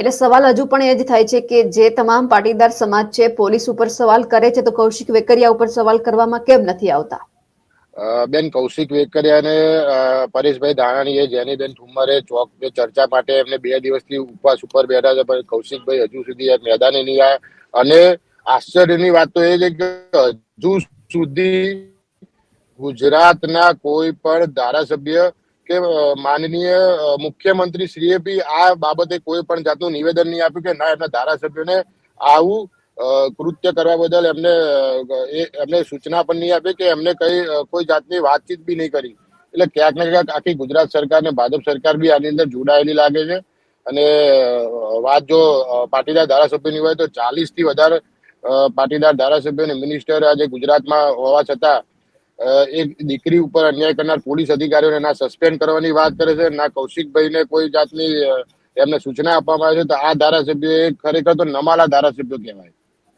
એટલે સવાલ હજુ પણ એ જ થાય છે કે જે તમામ પાટીદાર સમાજ છે પોલીસ ઉપર સવાલ કરે છે તો કૌશિક વેકરિયા ઉપર સવાલ કરવામાં કેમ નથી આવતા? બેન કૌશિક વેકરિયાને અ, પરેશભાઈ જેની બેન ઠુમ્મરે ચોક ચર્ચા માટે એમને બે દિવસથી ઉપવાસ ઉપર બેઠા છે પણ કૌશિકભાઈ હજુ સુધી મેદાને નહીં આવ્યા. અને આશ્ચર્યની વાત તો એ છે કે હજુ સુધી ગુજરાતના કોઈ પણ ધારાસભ્ય કે માનનીય મુખ્યમંત્રી શ્રીએ બી આ બાબતે કોઈ પણ જાતનું નિવેદન નહીં આપ્યું કે ના, એમના ધારાસભ્યોને આવું કૃત્ય કરવા બદલ એમને એમને સૂચના પણ નહીં આપી કે એમને કઈ કોઈ જાતની વાતચીત બી નહીં કરી. એટલે ક્યાંક ને ક્યાંક આખી ગુજરાત સરકાર ને ભાજપ સરકાર બી આની અંદર જોડાયેલી લાગે છે. અને વાત જો પાટીદાર ધારાસભ્યની હોય તો ચાલીસથી વધારે પાટીદાર ધારાસભ્ય અને મિનિસ્ટર આજે ગુજરાતમાં હોવા છતાં એક દીકરી ઉપર અન્યાય કરનાર પોલીસ અધિકારીઓને ના સસ્પેન્ડ કરવાની વાત કરે છે, ના કૌશિકભાઈને કોઈ જાતની એમને સૂચના આપવામાં આવે છે. તો આ ધારાસભ્ય ખરેખર તો નમાલા ધારાસભ્યો કહેવાય.